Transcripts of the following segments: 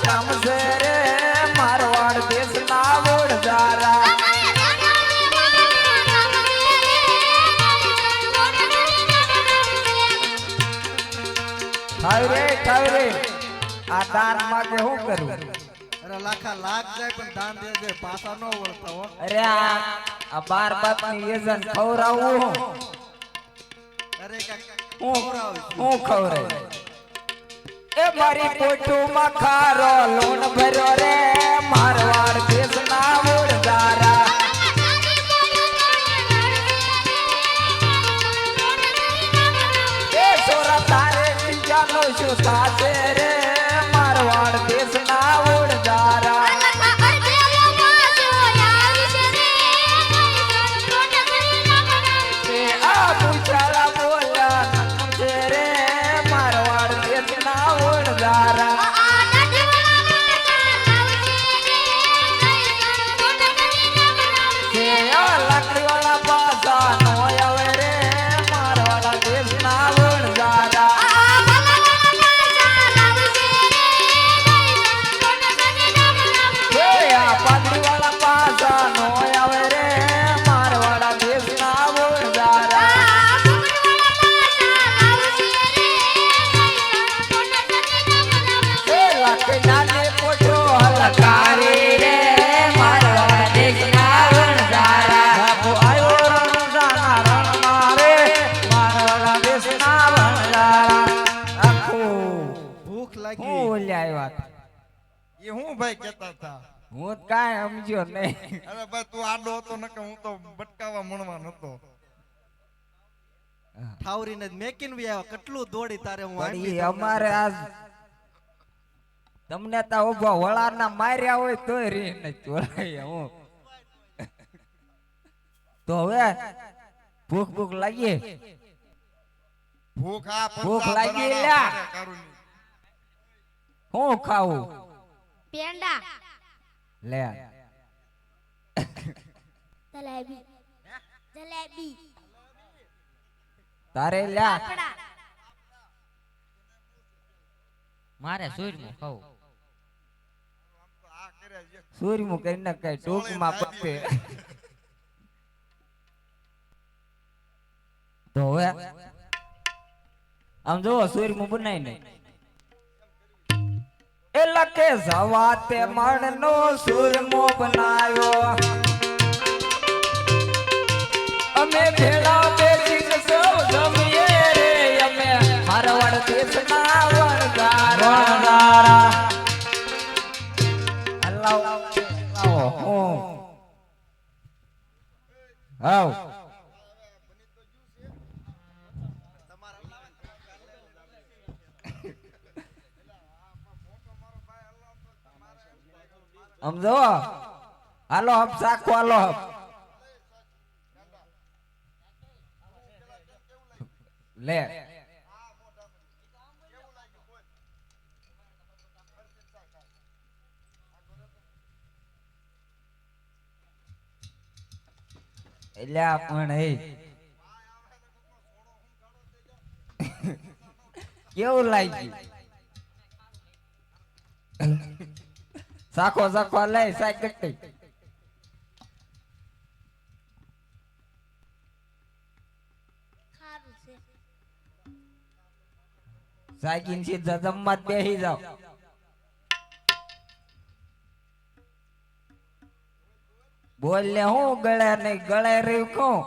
કામ છે રે મારવાડ દેશના વોડજારા ઠાવરે ઠાવરે આ દાન માંગે શું કરવું અરે લાખા લાખ જાય પણ દાન દેજે પાછા ન વળતા હો. અરે આ આ બાર બાપની એજન ખવરાવું હું. અરે કાંઈક હું ખવડાવું હું ખવરે એ પોટું માં ખારો લોન ભર્યો રે. મારવાડ દેશના વોડજારા એ છોરા તારે બીજાનો શું એ હું ભાઈ કેતા હતા? હું તો કાંઈ સમજ્યો નહીં. અરે ભાઈ તું આડો હતો ન કે હું તો બટકાવા મણવા નતો ઠાવરીને મેકીને બી આવ્યા. કેટલું દોડી તારે હું અમારે આ તમને તા ઊભા વળાના માર્યા હોય તોય રી ને ચોરાય હું. તો હવે ભૂખ ભૂખ લાગી? ભૂખ આ ભૂખ લાગી લ્યા. હું ખાવું? પેંડા. લે. જલેબી. જલેબી. તારે લ્યા મારે સૂર્યનું ખાવું. આ કરે ને કઈ ટૂંકમાં પતે. તો હવે આમ જોવો સૂર્યમું બનાવી નહીં. એ લખે સવાતે મણનો સુરમો બનાવ્યો અમે ભેળા બેસીને સૌ જમીએ રે, અમે હરવડ દેશના અલ્લાહ અલ્લાહ હો આવ સમજો? હાલો હપ સાખો હાલો હપ. લે. એટલે આ પણ કેવું લાગ્યું? સાખો સાખો લે સાઈ કટ્ટી ખારું છે સાઈકિન બેહી જાવ બોલ ને હું ગળે નહીં, ગળે રહ્યું કહું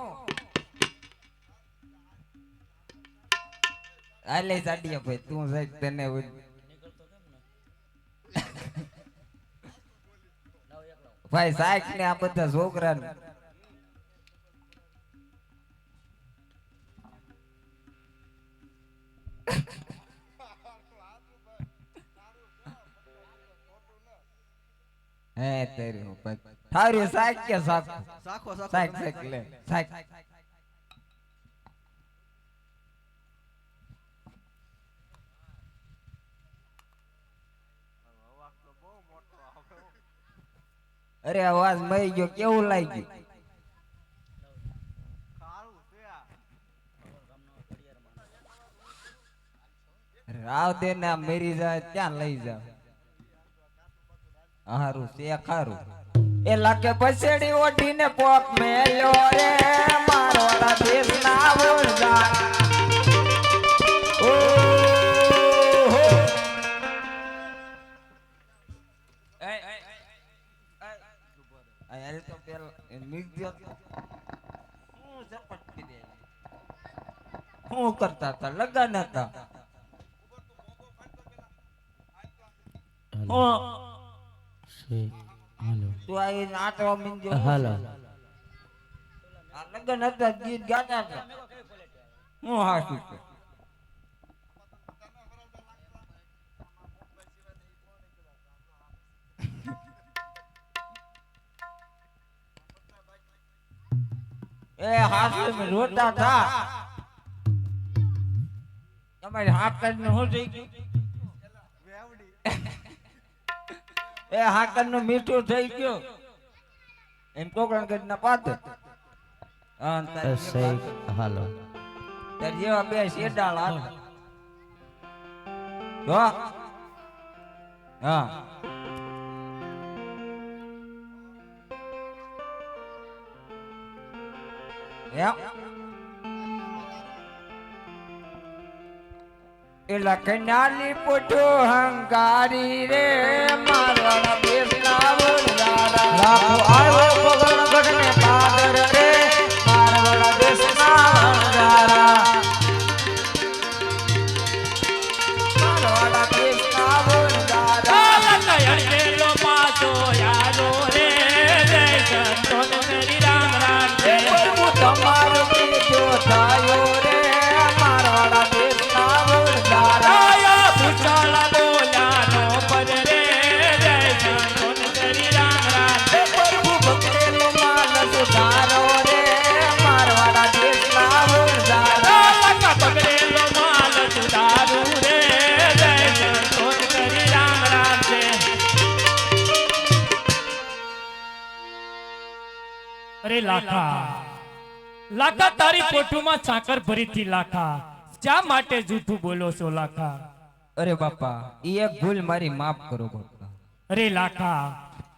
આલે સાડીયા ભાઈ, તું સાહેબ તને ભાઈ સાહેબ ને આ બધા છોકરા હે તેરી સાહેબ કે સાખો? સાખો સાહેબ સાહેબ લે અરે, અવાજ મરી ગયો, કેવું લાગ્યું? રાવ દે ને મેરી જાય ત્યાં લઈ જાવ? હારું છે ખારું એ લાકે પછેડી ઓઢીને પોક મેલ્યો રે મારો દેશના વણઝાર ઓહો. હું કરતા હતા લગન હતા તું આ નાચવા મીંડ્યો હાલો આ લગન હતા ગીત ગાતા હતા હું હાસું છું એ હાથ મેં રોતા હતા તમારી હાકરનું શું થઈ ગયું એ હાકરનું મીઠું થઈ ગયું. એમ ટોકરણ કરીને પાત. હા તારી સહી હાલો. તાર જેવા બે હાથ જો હા. એલા કન્યાલી પોટો હંકારી રે મારવાના લાખા. લાખા તારી પોટુમાં સાકર ભરીથી લાખા. શા માટે જૂઠું બોલો છો લાખા? અરે બાપા એ એક ભૂલ મારી માફ કરો બાપા. અરે લાખા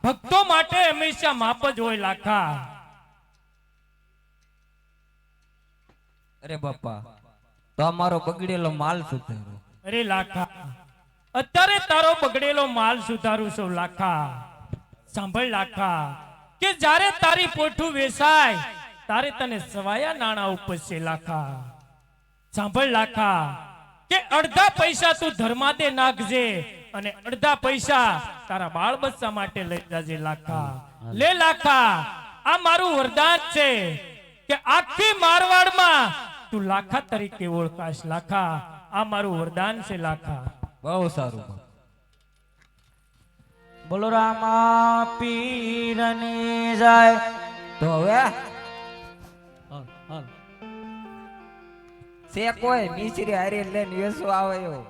ભક્તો માટે હંમેશા માપ જ હોય લાખા. અરે બાપા તો અમારો બગડેલો માલ સુધારો. અરે લાખા અત્યારે તારો બગડેલો માલ સુધારું છું લાખા. સાંભળ લાખા કે જ્યારે તારી પોઠું વેસાય, તારે તને સવાયા નાણા ઉપજશે લાખા. સાંભળ લાખા, કે અડધા પૈસા તું ધર્માદે નાખજે અને અડધા પૈસા તારા બાળ બચ્ચા માટે લઈ જાજે લાખા. લે લાખા, આ મારું વરદાન છે કે આખી મારવાડમાં તું લાખા તરીકે ઓળખાશ લાખા. આ મારું વરદાન છે લાખા. બહુ સારું. બોલો રામા પીરની જાય. તો હવે છે કોઈ મિશ્રી હારી લઈને વેસવા આવ્યો.